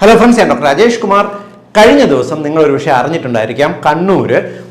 Hello friends ഞാൻ doctor Rajesh Kumar. കഴിഞ്ഞ ദിവസം നിങ്ങൾ ഒരു വിഷയം അറിഞ്ഞിട്ടുണ്ടായിരിക്കാം. കണ്ണൂർ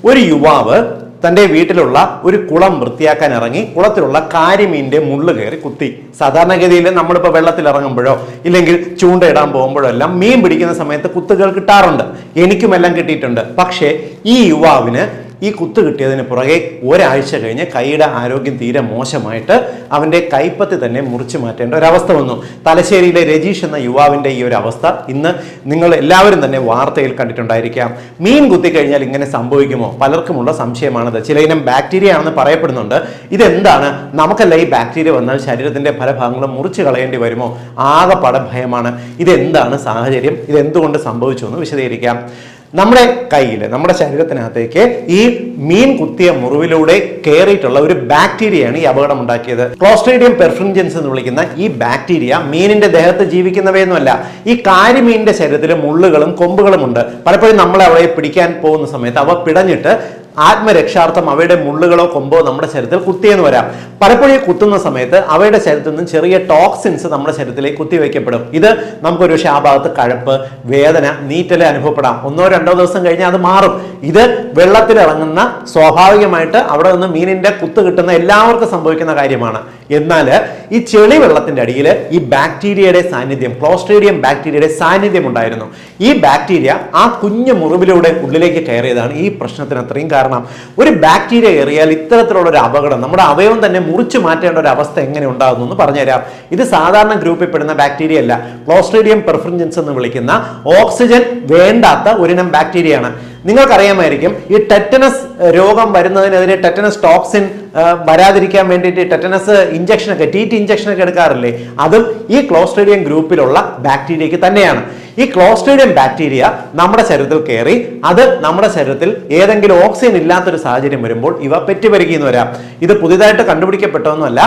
ഒരു യുവാവ് തന്റെ വീട്ടിലുള്ള ഒരു കുളം വൃത്തിയാക്കാൻ ഇറങ്ങി കുളത്തിലുള്ള കാരിമീന്റെ മുള്ളു കയറി കുത്തി. സാധാരണഗതിയിൽ നമ്മളിപ്പോൾ വെള്ളത്തിൽ ഇറങ്ങുമ്പോഴോ ഇല്ലെങ്കിൽ ചൂണ്ടയിടാൻ പോകുമ്പോഴോ എല്ലാം മീൻ പിടിക്കുന്ന സമയത്ത് കുത്തുകൾ കിട്ടാറുണ്ട്. എനിക്കുമെല്ലാം കിട്ടിയിട്ടുണ്ട്. പക്ഷേ ഈ യുവാവിന് ഈ കുത്ത് കിട്ടിയതിന് പുറകെ ഒരാഴ്ച കഴിഞ്ഞ് കൈയുടെ ആരോഗ്യം തീരെ മോശമായിട്ട് അവന്റെ കൈപ്പത്തി തന്നെ മുറിച്ചു മാറ്റേണ്ട ഒരവസ്ഥ വന്നു. തലശ്ശേരിയിലെ രജീഷ് എന്ന യുവാവിന്റെ ഈ ഒരു അവസ്ഥ ഇന്ന് നിങ്ങൾ എല്ലാവരും തന്നെ വാർത്തയിൽ കണ്ടിട്ടുണ്ടായിരിക്കാം. മീൻ കുത്തി കഴിഞ്ഞാൽ ഇങ്ങനെ സംഭവിക്കുമോ? പലർക്കുമുള്ള സംശയമാണത്. ചില ഇനം ബാക്ടീരിയ ആണെന്ന് പറയപ്പെടുന്നുണ്ട്. ഇതെന്താണ്? നമുക്കല്ല ഈ ബാക്ടീരിയ വന്നാൽ ശരീരത്തിന്റെ പല ഭാഗങ്ങളും മുറിച്ച് കളയേണ്ടി വരുമോ? ആകെപ്പാടെ ഭയമാണ്. ഇതെന്താണ് സാഹചര്യം? ഇതെന്തുകൊണ്ട് സംഭവിച്ചു എന്ന് വിശദീകരിക്കാം. നമ്മുടെ കയ്യിൽ നമ്മുടെ ശരീരത്തിനകത്തേക്ക് ഈ മീൻ കുത്തിയ മുറിവിലൂടെ കയറിയിട്ടുള്ള ഒരു ബാക്ടീരിയയാണ് ഈ അപകടം ഉണ്ടാക്കിയത്. ക്ലോസ്ട്രീഡിയം പെർഫ്രിഞ്ചൻസ് എന്ന് വിളിക്കുന്ന ഈ ബാക്ടീരിയ മീനിന്റെ ദേഹത്ത് ജീവിക്കുന്നവയൊന്നുമല്ല. ഈ കാരിമീനിന്റെ ശരീരത്തിൽ മുള്ളുകളും കൊമ്പുകളും ഉണ്ട് പലപ്പോഴും നമ്മൾ അവയെ പിടിക്കാൻ പോകുന്ന സമയത്ത് അവ പിടഞ്ഞിട്ട് ആത്മരക്ഷാർത്ഥം അവയുടെ മുള്ളുകളോ കൊമ്പോ നമ്മുടെ ശരീരത്തിൽ കുത്തിയെന്ന് വരാം. പലപ്പോഴും കുത്തുന്ന സമയത്ത് അവയുടെ ശരീരത്തിൽ നിന്നും ചെറിയ ടോക്സിൻസ് നമ്മുടെ ശരീരത്തിലേക്ക് കുത്തിവെക്കപ്പെടും. ഇത് നമുക്കൊരു പക്ഷേ ആ ഭാഗത്ത് കഴപ്പ് വേദന നീറ്റൽ അനുഭവപ്പെടാം. ഒന്നോ രണ്ടോ ദിവസം കഴിഞ്ഞാൽ അത് മാറും. ഇത് വെള്ളത്തിലിറങ്ങുന്ന സ്വാഭാവികമായിട്ട് അവിടെ നിന്ന് മീനിന്റെ കുത്ത് കിട്ടുന്ന എല്ലാവർക്കും സംഭവിക്കുന്ന കാര്യമാണ്. എന്നാൽ ഈ ചെളി വെള്ളത്തിന്റെ അടിയിൽ ഈ ബാക്ടീരിയയുടെ സാന്നിധ്യം ക്ലോസ്ട്രീഡിയം ബാക്ടീരിയയുടെ സാന്നിധ്യം ഉണ്ടായിരുന്നു. ഈ ബാക്ടീരിയ ആ കുഞ്ഞു മുറിവിലൂടെ ഉള്ളിലേക്ക് കയറിയതാണ് ഈ പ്രശ്നത്തിന് അത്രയും കാരണം. ഒരു ബാക്ടീരിയ കയറിയാൽ ഇത്തരത്തിലുള്ള ഒരു അപകടം നമ്മുടെ അവയവം തന്നെ മുറിച്ചു മാറ്റേണ്ട ഒരു അവസ്ഥ എങ്ങനെ ഉണ്ടാകുന്നു എന്ന് പറഞ്ഞുതരാം. ഇത് സാധാരണ ഗ്രൂപ്പിൽ പെടുന്ന ബാക്ടീരിയ അല്ല. ക്ലോസ്ട്രീഡിയം പെർഫ്രിഞ്ചൻസ് എന്ന് വിളിക്കുന്ന ഓക്സിജൻ വേണ്ടാത്ത ഒരിനം ബാക്ടീരിയയാണ്. നിങ്ങൾക്കറിയാമായിരിക്കും ഈ ടെറ്റനസ് രോഗം വരുന്നതിനെതിരെ ടെറ്റനസ് ടോക്സിൻ വരാതിരിക്കാൻ വേണ്ടിയിട്ട് ടെറ്റനസ് ഇഞ്ചക്ഷനൊക്കെ ടി ടി ഇഞ്ചക്ഷനൊക്കെ എടുക്കാറില്ലേ? അതും ഈ ക്ലോസ്ട്രീഡിയം ഗ്രൂപ്പിലുള്ള ബാക്ടീരിയക്ക് തന്നെയാണ്. ഈ ക്ലോസ്ട്രീഡിയം ബാക്ടീരിയ നമ്മുടെ ശരീരത്തിൽ കയറി അത് നമ്മുടെ ശരീരത്തിൽ ഏതെങ്കിലും ഓക്സിജൻ ഇല്ലാത്തൊരു സാഹചര്യം വരുമ്പോൾ ഇവ പെറ്റുപെരുകിയെന്ന് വരാം. ഇത് പുതിയതായിട്ട് കണ്ടുപിടിക്കപ്പെട്ടതൊന്നുമല്ല.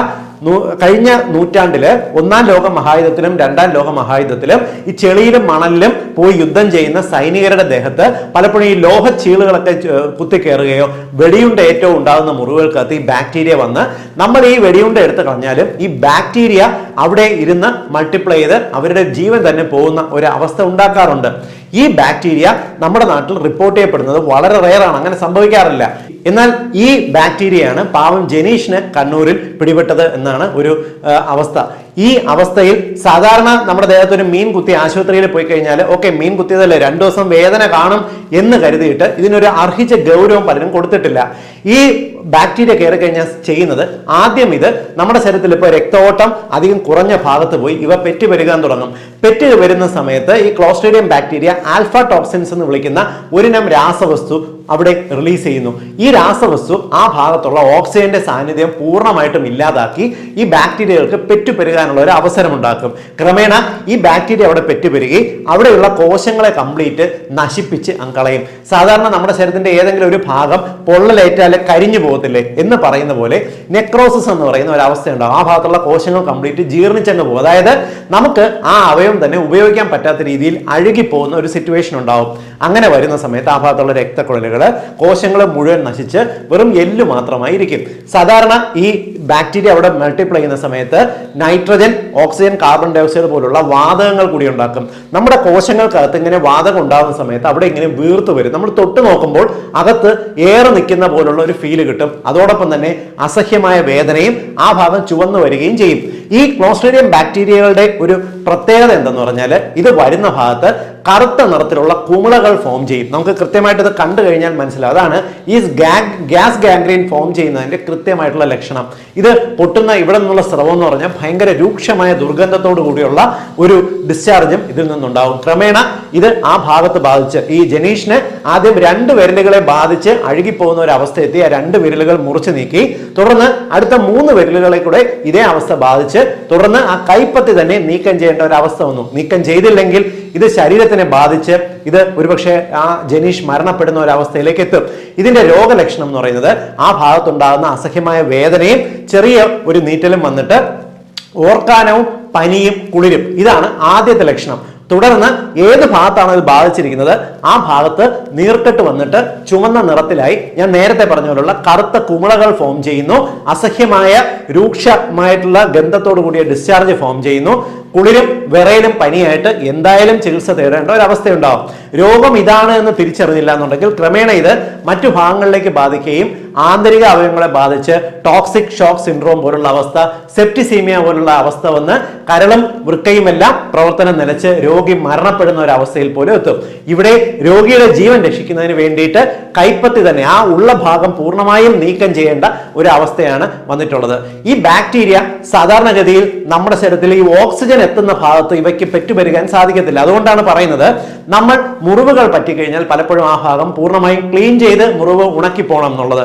കഴിഞ്ഞ നൂറ്റാണ്ടിൽ ഒന്നാം ലോക മഹായുദ്ധത്തിലും രണ്ടാം ലോക മഹായുദ്ധത്തിലും ഈ ചെളിയിലും മണലിലും പോയി യുദ്ധം ചെയ്യുന്ന സൈനികരുടെ ദേഹത്ത് പലപ്പോഴും ഈ ലോഹ ചീളുകളൊക്കെ കുത്തിക്കേറുകയോ വെടിയുണ്ട ഏറ്റവും ഉണ്ടാകുന്ന മുറിവുകൾക്കകത്ത് ഈ ബാക്ടീരിയ വന്ന് നമ്മൾ ഈ വെടിയുണ്ട എടുത്ത് കളഞ്ഞാലും ഈ ബാക്ടീരിയ അവിടെ ഇരുന്ന് മൾട്ടിപ്ലൈ ചെയ്ത് അവരുടെ ജീവൻ തന്നെ പോകുന്ന ഒരു അവസ്ഥ ഉണ്ടാക്കാറുണ്ട്. ഈ ബാക്ടീരിയ നമ്മുടെ നാട്ടിൽ റിപ്പോർട്ട് ചെയ്യപ്പെടുന്നത് വളരെ റെയറാണ്. അങ്ങനെ സംഭവിക്കാറില്ല. എന്നാൽ ഈ ബാക്ടീരിയയാണ് പാവം ജനീഷിന് കണ്ണൂരിൽ പിടിപെട്ടത് എന്നാണ് ഒരു അവസ്ഥ. ഈ അവസ്ഥയിൽ സാധാരണ നമ്മുടെ ദേഹത്തൊരു മീൻ കുത്തി ആശുപത്രിയിൽ പോയി കഴിഞ്ഞാൽ ഓക്കെ മീൻ കുത്തിയതല്ലേ രണ്ടു ദിവസം വേദന കാണും എന്ന് കരുതിയിട്ട് ഇതിനൊരു അർഹിച്ച ഗൗരവം പലരും കൊടുത്തിട്ടില്ല. ഈ ബാക്ടീരിയ കയറി കഴിഞ്ഞാൽ ചെയ്യുന്നത് ആദ്യം ഇത് നമ്മുടെ ശരീരത്തിൽ ഇപ്പോൾ രക്തഓട്ടം അധികം കുറഞ്ഞ ഭാഗത്ത് പോയി ഇവ പെറ്റ് പെരുകാൻ തുടങ്ങും. പെറ്റ് വരുന്ന സമയത്ത് ഈ ക്ലോസ്ട്രീഡിയം ബാക്ടീരിയ ആൽഫ ടോക്സിൻസ് എന്ന് വിളിക്കുന്ന ഒരിനം രാസവസ്തു അവിടെ റിലീസ് ചെയ്യുന്നു. ഈ രാസവസ്തു ആ ഭാഗത്തുള്ള ഓക്സിജന്റെ സാന്നിധ്യം പൂർണമായിട്ടും ഇല്ലാതാക്കി ഈ ബാക്ടീരിയകൾക്ക് പെറ്റുപെരുകാനുള്ള ഒരു അവസരം ഉണ്ടാക്കും ക്രമേണ ഈ ബാക്ടീരിയ അവിടെ പെറ്റുപെരുകി അവിടെയുള്ള കോശങ്ങളെ കംപ്ലീറ്റ് നശിപ്പിച്ച് കളയും സാധാരണ നമ്മുടെ ശരീരത്തിന്റെ ഏതെങ്കിലും ഒരു ഭാഗം പൊള്ളലേറ്റാൽ കരിഞ്ഞു പോകത്തില്ലേ എന്ന് പറയുന്ന പോലെ നെക്രോസിസ് എന്ന് പറയുന്ന ഒരു അവസ്ഥ ഉണ്ടാവും ആ ഭാഗത്തുള്ള കോശങ്ങൾ കംപ്ലീറ്റ് ജീർണിച്ചങ്ങ് പോകും. അതായത് നമുക്ക് ആ അവയവം തന്നെ ഉപയോഗിക്കാൻ പറ്റാത്ത രീതിയിൽ അഴുകി പോകുന്ന ഒരു സിറ്റുവേഷൻ ഉണ്ടാവും. അങ്ങനെ വരുന്ന സമയത്ത് ആ ഭാഗത്തുള്ള രക്തക്കുഴലുകൾ കോശങ്ങൾ മുഴുവൻ നശിച്ച് വെറും എല്ല് മാത്രമായിരിക്കും. സാധാരണ ഈ ബാക്ടീരിയ അവിടെ മൾട്ടിപ്ലൈ ചെയ്യുന്ന സമയത്ത് നൈട്രജൻ ഓക്സിജൻ കാർബൺ ഡയോക്സൈഡ് പോലുള്ള വാതകങ്ങൾ കൂടി ഉണ്ടാക്കും. നമ്മുടെ കോശങ്ങൾക്കകത്ത് ഇങ്ങനെ വാതകം ഉണ്ടാകുന്ന സമയത്ത് അവിടെ ഇങ്ങനെ വീർത്തു വരും. നമ്മൾ തൊട്ട് നോക്കുമ്പോൾ അകത്ത് ഏറെ നിൽക്കുന്ന പോലുള്ള ഒരു ഫീൽ കിട്ടും. അതോടൊപ്പം തന്നെ അസഹ്യമായ വേദനയും ആ ഭാഗം ചുവന്നു വരികയും ചെയ്യും. ഈ ക്ലോസ്ട്രീഡിയം ബാക്ടീരിയകളുടെ ഒരു പ്രത്യേകത എന്തെന്ന് പറഞ്ഞാൽ ഇത് വരുന്ന ഭാഗത്ത് കറുത്ത നിറത്തിലുള്ള കുമിളകൾ ഫോം ചെയ്യും. നമുക്ക് കൃത്യമായിട്ട് ഇത് കണ്ടു കഴിഞ്ഞാൽ മനസ്സിലാവും. അതാണ് ഈ ഗ്യാസ് ഗാംഗ്രീൻ ഫോം ചെയ്യുന്നതിന്റെ കൃത്യമായിട്ടുള്ള ലക്ഷണം. ഇത് പൊട്ടുന്ന ഇവിടെ നിന്നുള്ള സ്രവം എന്ന് പറഞ്ഞാൽ ഭയങ്കര രൂക്ഷമായ ദുർഗന്ധത്തോടു കൂടിയുള്ള ഒരു ഡിസ്ചാർജും ഇതിൽ നിന്നുണ്ടാവും. ക്രമേണ ഇത് ആ ഭാഗത്ത് ബാധിച്ച് ഈ ജനീഷിന് ആദ്യം രണ്ട് വിരലുകളെ ബാധിച്ച് അഴുകിപ്പോകുന്ന ഒരു അവസ്ഥ എത്തി ആ രണ്ട് വിരലുകൾ മുറിച്ചു നീക്കി. തുടർന്ന് അടുത്ത മൂന്ന് വിരലുകളെ കൂടെ ഇതേ അവസ്ഥ ബാധിച്ച് തുടർന്ന് ആ കൈപ്പത്തി തന്നെ നീക്കം ചെയ്യേണ്ട ഒരു അവസ്ഥ വന്നു. നീക്കം ചെയ്തില്ലെങ്കിൽ ഇത് ശരീരത്തിനെ ബാധിച്ച് ഇത് ഒരുപക്ഷെ ആ ജനീഷ് മരണപ്പെടുന്ന ഒരവസ്ഥയിലേക്ക് എത്തും. ഇതിന്റെ രോഗലക്ഷണം എന്ന് പറയുന്നത് ആ ഭാഗത്തുണ്ടാകുന്ന അസഹ്യമായ വേദനയും ചെറിയ ഒരു നീറ്റലും വന്നിട്ട് ഓർക്കാനവും പനിയും കുളിരും. ഇതാണ് ആദ്യത്തെ ലക്ഷണം. തുടർന്ന് ഏത് ഭാഗത്താണ് ഇത് ബാധിച്ചിരിക്കുന്നത്? ആ ഭാഗത്ത് നീർക്കെട്ട് വന്നിട്ട് ചുമന്ന നിറത്തിലായി ഞാൻ നേരത്തെ പറഞ്ഞ പോലുള്ള കറുത്ത കുമിളകൾ ഫോം ചെയ്യുന്നു. അസഹ്യമായ രൂക്ഷമായിട്ടുള്ള ഗന്ധത്തോടു കൂടിയ ഡിസ്ചാർജ് ഫോം ചെയ്യുന്നു. കുളിരും വിറയിലും പനിയായിട്ട് എന്തായാലും ചികിത്സ തേടേണ്ട ഒരു അവസ്ഥയുണ്ടാവും രോഗം ഇതാണ് എന്ന് തിരിച്ചറിഞ്ഞില്ല എന്നുണ്ടെങ്കിൽ ക്രമേണ ഇത് മറ്റു ഭാഗങ്ങളിലേക്ക് ബാധിക്കുകയും ആന്തരിക അവയവങ്ങളെ ബാധിച്ച് ടോക്സിക് ഷോക്ക് സിൻഡ്രോം പോലുള്ള അവസ്ഥ സെപ്റ്റിസീമിയ പോലുള്ള അവസ്ഥ വന്ന് കരളും വൃക്കയുമെല്ലാം പ്രവർത്തനം നിലച്ച് രോഗി മരണപ്പെടുന്ന ഒരു അവസ്ഥയിൽ പോലും എത്തും. ഇവിടെ രോഗിയുടെ ജീവൻ രക്ഷിക്കുന്നതിന് വേണ്ടിയിട്ട് കൈപ്പത്തി തന്നെ ആ ഉള്ള ഭാഗം പൂർണമായും നീക്കം ചെയ്യേണ്ട ഒരു അവസ്ഥയാണ് വന്നിട്ടുള്ളത്. ഈ ബാക്ടീരിയ സാധാരണഗതിയിൽ നമ്മുടെ ശരീരത്തിൽ ഈ ഓക്സിജൻ എത്തുന്ന ഭാഗത്ത് ഇവയ്ക്ക് പെറ്റുപെരുകാൻ സാധിക്കത്തില്ല. അതുകൊണ്ടാണ് പറയുന്നത് നമ്മൾ മുറിവുകൾ പറ്റിക്കഴിഞ്ഞാൽ പലപ്പോഴും ആ ഭാഗം പൂർണമായും ക്ലീൻ ചെയ്ത് മുറിവ് ഉണക്കി പോകണം എന്നുള്ളത്.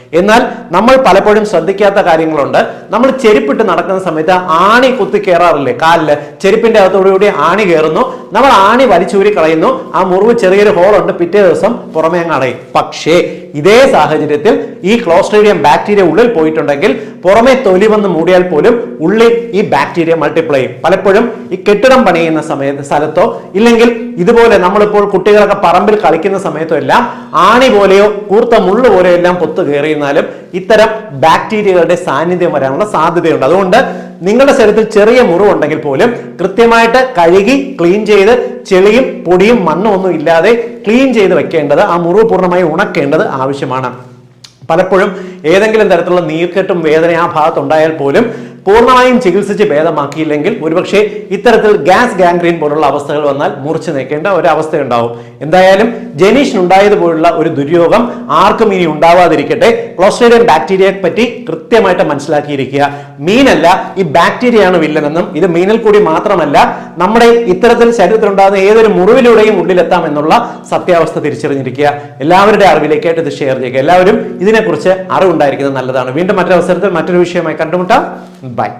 എന്നാൽ നമ്മൾ പലപ്പോഴും ശ്രദ്ധിക്കാത്ത കാര്യങ്ങളുണ്ട്. നമ്മൾ ചെരുപ്പിട്ട് നടക്കുന്ന സമയത്ത് ആണി കുത്തി കയറാറില്ലേ കാലിൽ. ചെരുപ്പിന്റെ അകത്തോടുകൂടി ആണി കയറുന്നു നമ്മൾ ആണി വലിച്ചൂരി കളയുന്നു. ആ മുറിവ് ചെറിയൊരു ഹോളുണ്ട്. പിറ്റേ ദിവസം പുറമേ അങ്ങ് അടയും. പക്ഷേ ഇതേ സാഹചര്യത്തിൽ ഈ ക്ലോസ്ട്രീഡിയം ബാക്ടീരിയ ഉള്ളിൽ പോയിട്ടുണ്ടെങ്കിൽ പുറമെ തൊലി വന്ന് മൂടിയാൽ പോലും ഉള്ളിൽ ഈ ബാക്ടീരിയ മൾട്ടിപ്ലൈ ചെയ്യും. പലപ്പോഴും ഈ കെട്ടിടം പണിയുന്ന സമയത്ത് സ്ഥലത്തോ ഇല്ലെങ്കിൽ ഇതുപോലെ നമ്മളിപ്പോൾ കുട്ടികളൊക്കെ പറമ്പിൽ കളിക്കുന്ന സമയത്തോ എല്ലാം ആണി പോലെയോ കൂർത്ത മുള്ളു പോലെയോ എല്ലാം പൊത്തു പൊത്ത് കയറിയിരുന്നാലും ഇത്തരം ബാക്ടീരിയകളുടെ സാന്നിധ്യം വരാനുള്ള സാധ്യതയുണ്ട്. അതുകൊണ്ട് നിങ്ങളുടെ ശരീരത്തിൽ ചെറിയ മുറിവുണ്ടെങ്കിൽ പോലും കൃത്യമായിട്ട് കഴുകി ക്ലീൻ ചെയ്ത് ചെളിയും പൊടിയും മണ്ണും ഒന്നും ഇല്ലാതെ ക്ലീൻ ചെയ്ത് വെക്കേണ്ടത് ആ മുറിവ് പൂർണമായി ഉണക്കേണ്ടത് ആവശ്യമാണ്. പലപ്പോഴും ഏതെങ്കിലും തരത്തിലുള്ള നീർക്കെട്ടും വേദന ആ ഭാഗത്തുണ്ടായാൽ പോലും പൂർണമായും ചികിത്സിച്ച് ഭേദമാക്കിയില്ലെങ്കിൽ ഒരുപക്ഷെ ഇത്തരത്തിൽ ഗ്യാസ് ഗാംഗ്രീൻ പോലുള്ള അവസ്ഥകൾ വന്നാൽ മുറിച്ചു നീക്കേണ്ട ഒരു അവസ്ഥയുണ്ടാവും. എന്തായാലും ജനീഷിനുണ്ടായതുപോലുള്ള ഒരു ദുര്യോഗം ആർക്കും ഇനി ഉണ്ടാവാതിരിക്കട്ടെ. ക്ലോസ്ട്രീഡിയം ബാക്ടീരിയയെ പറ്റി കൃത്യമായിട്ട് മനസ്സിലാക്കിയിരിക്കുക. മീനല്ല ഈ ബാക്ടീരിയയാണ് വില്ലനെന്നും ഇത് മീനിൽ കൂടി മാത്രമല്ല നമ്മുടെ ഇത്തരത്തിൽ ശരീരത്തിലുണ്ടാകുന്ന ഏതൊരു മുറിവിലൂടെയും ഉള്ളിലെത്താം എന്നുള്ള സത്യാവസ്ഥ തിരിച്ചറിഞ്ഞിരിക്കുക. എല്ലാവരുടെ അറിവിലേക്കായിട്ട് ഇത് ഷെയർ ചെയ്യുക. എല്ലാവരും ഇതിനെക്കുറിച്ച് അറിവുണ്ടായിരിക്കുന്നത് നല്ലതാണ്. വീണ്ടും മറ്റൊരവസരത്തിൽ മറ്റൊരു വിഷയമായി കണ്ടുമുട്ടാം. ബൈ